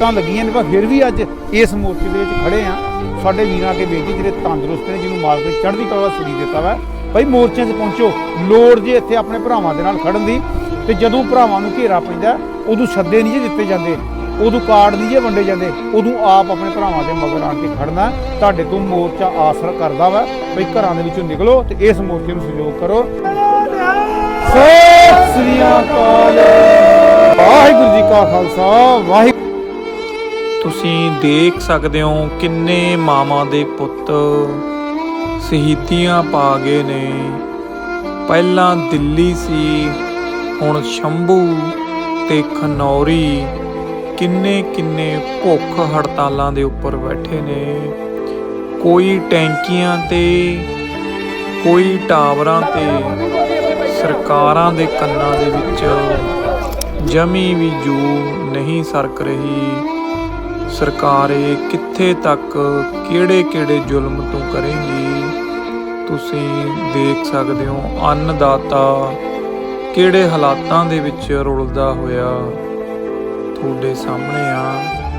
ਤਾਂ ਲੱਗੀਆਂ ਨੇ, ਪਰ ਫਿਰ ਵੀ ਅੱਜ ਇਸ ਮੋਰਚੇ ਦੇ ਵਿੱਚ ਖੜੇ ਆ ਸਾਡੇ ਵੀਰਾਂ ਕੇ ਬੇਟੀ ਜਿਹੜੇ ਤੰਦਰੁਸਤ ਨੇ, ਜਿਹਨੂੰ ਮਾਲਕ ਨੇ ਚੜ੍ਹਦੀ ਕਲਾ ਦਾ ਸਰੀਰ ਦਿੱਤਾ ਵਾ। ਭਾਈ ਮੋਰਚੇ 'ਚ ਪਹੁੰਚੋ। ਲੋੜ ਜੇ ਇੱਥੇ ਆਪਣੇ ਭਰਾਵਾਂ ਦੇ ਨਾਲ ਖੜਨ ਦੀ, ਤੇ ਜਦੋਂ ਭਰਾਵਾਂ ਨੂੰ ਘੇਰਾ ਪੈਂਦਾ, ਉਦੋਂ ਸੱਦੇ ਨਹੀਂ ਜੇ ਦਿੱਤੇ ਜਾਂਦੇ, ਉਦੋਂ ਕਾਰਡ ਨਹੀਂ ਜੇ ਵੰਡੇ ਜਾਂਦੇ, ਉਦੋਂ ਆਪ ਆਪਣੇ ਭਰਾਵਾਂ ਦੇ ਮਗਰ ਆਣ ਕੇ ਖੜਨਾ, ਤੁਹਾਡੇ ਤੋਂ ਮੋਰਚਾ ਆਸਰਾ ਕਰਦਾ ਵਾ। ਭਈ ਘਰਾਂ ਦੇ ਵਿੱਚੋਂ ਨਿਕਲੋ ਤੇ ਇਸ ਮੋਰਚੇ ਨੂੰ ਸਹਿਯੋਗ ਕਰੋ। ਸਤਿ ਸ੍ਰੀ ਅਕਾਲ। ਵਾਹਿਗੁਰੂ ਜੀ ਕਾ ਖਾਲਸਾ ਵਾਹਿਗੁਰੂ ਤੁਸੀਂ ਦੇਖ ਸਕਦੇ ਹੋ ਕਿੰਨੇ ਮਾਵਾਂ ਦੇ ਪੁੱਤ ਸ਼ਹੀਦੀਆਂ ਪਾ ਗਏ ਨੇ। ਪਹਿਲਾਂ ਦਿੱਲੀ ਸੀ, ਹੁਣ ਸ਼ੰਭੂ ਤੇ ਖਨੌਰੀ। ਕਿੰਨੇ ਕਿੰਨੇ ਭੁੱਖ ਹੜਤਾਲਾਂ ਦੇ ਉੱਪਰ ਬੈਠੇ ਨੇ। ਕੋਈ ਟੈਂਕੀਆਂ ਤੇ, ਕੋਈ ਟਾਵਰਾਂ ਤੇ, ਸਰਕਾਰਾਂ ਦੇ ਕੰਨਾਂ ਦੇ ਵਿੱਚ ਜਮੀ ਵੀ ਜੂ ਨਹੀਂ ਸਰਕ ਰਹੀ। ਸਰਕਾਰ ਇਹ ਕਿੱਥੇ ਤੱਕ ਕਿਹੜੇ ਕਿਹੜੇ ਜ਼ੁਲਮ ਤੋਂ ਕਰੇਗੀ? ਤੁਸੀਂ ਦੇਖ ਸਕਦੇ ਹੋ, ਅੰਨਦਾਤਾ ਕਿਹੜੇ ਹਾਲਾਤਾਂ ਦੇ ਵਿੱਚ ਰੁਲਦਾ ਹੋਇਆ ਤੁਹਾਡੇ ਸਾਹਮਣੇ ਆ।